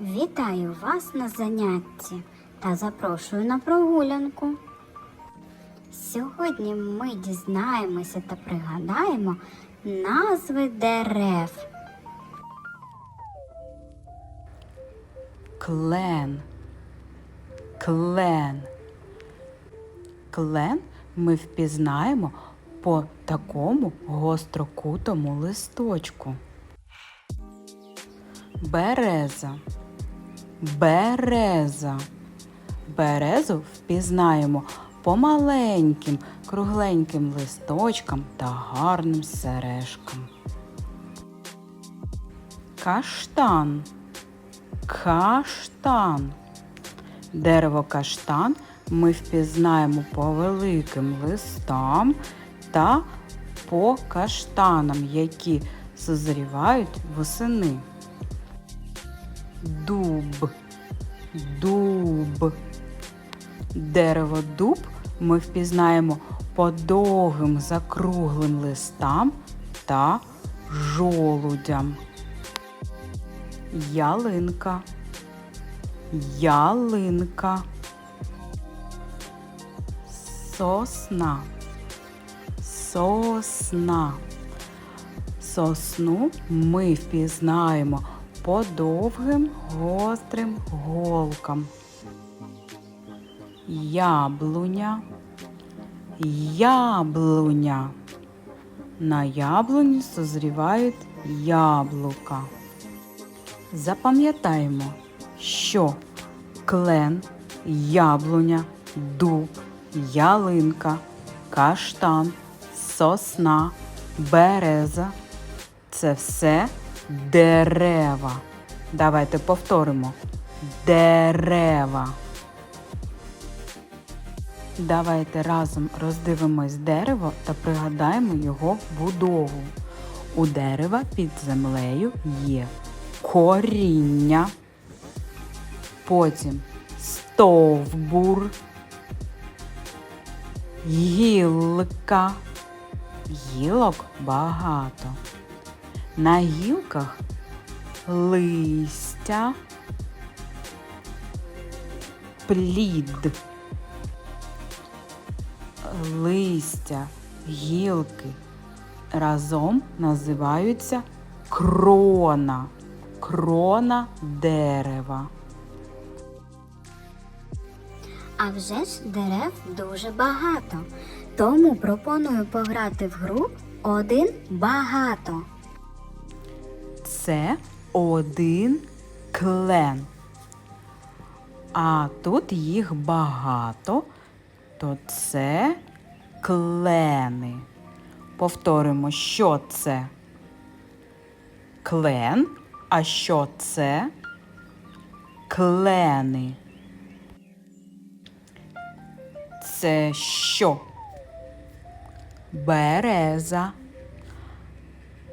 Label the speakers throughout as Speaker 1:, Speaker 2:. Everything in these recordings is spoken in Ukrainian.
Speaker 1: Вітаю вас на занятті та запрошую на прогулянку. Сьогодні ми дізнаємося та пригадаємо назви дерев.
Speaker 2: Клен. Клен. Клен ми впізнаємо по такому гострокутому листочку. Береза. Береза. Березу впізнаємо по маленьким кругленьким листочкам та гарним сережкам. Каштан. Каштан. Дерево каштан ми впізнаємо по великим листам та по каштанам, які созрівають восени. Дуб. Дуб. Дерево дуб ми впізнаємо по довгим закруглим листам та жолудям. Ялинка. Ялинка. Сосна. Сосна. Сосну ми впізнаємо по довгим гострим голкам. Яблуня. Яблуня. На яблуні созрівають яблука. Запам'ятаємо, що клен, яблуня, дуб, ялинка, каштан, сосна, береза це все дерева. Давайте повторимо. Дерева. Давайте разом роздивимось дерево та пригадаємо його будову. У дерева під землею є коріння, потім стовбур, гілка. Гілок багато. На гілках листя, плід. Листя, гілки разом називаються крона. Крона дерева.
Speaker 1: А вже ж дерев дуже багато. Тому пропоную пограти в гру один багато.
Speaker 2: Це один клен. А тут їх багато, то це клени. Повторимо, що це клен, а що це клени. Це що? Береза.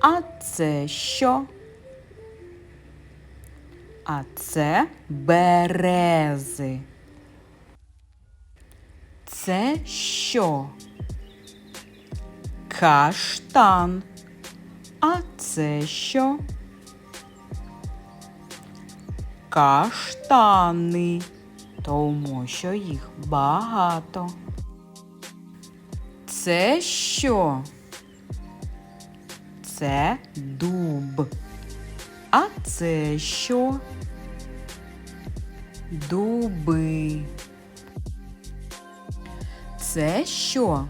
Speaker 2: А це що? А це берези. Це що? Каштан. А це що? Каштани, тому що їх багато. Це що? Це дуб. А це що? Дуби. Це що?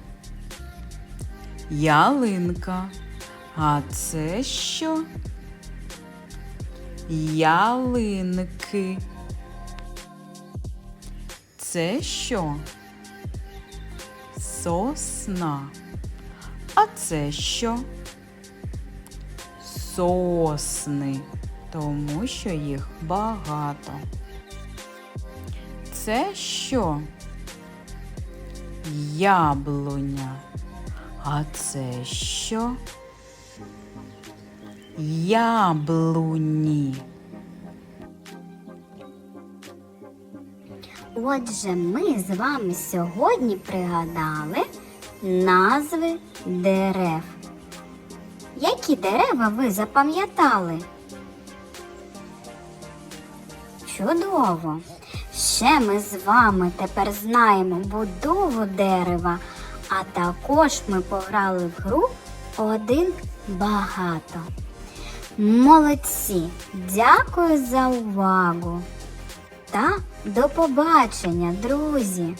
Speaker 2: Ялинка. А це що? Ялинки. Це що? Сосна. А це що? Сосни, тому що їх багато. Це що? Яблуня. А це що? Яблуні.
Speaker 1: Отже, ми з вами сьогодні пригадали назви дерев. Які дерева ви запам'ятали? Чудово! Ще ми з вами тепер знаємо будову дерева, а також ми пограли в гру один багато. Молодці! Дякую за увагу! Та до побачення, друзі!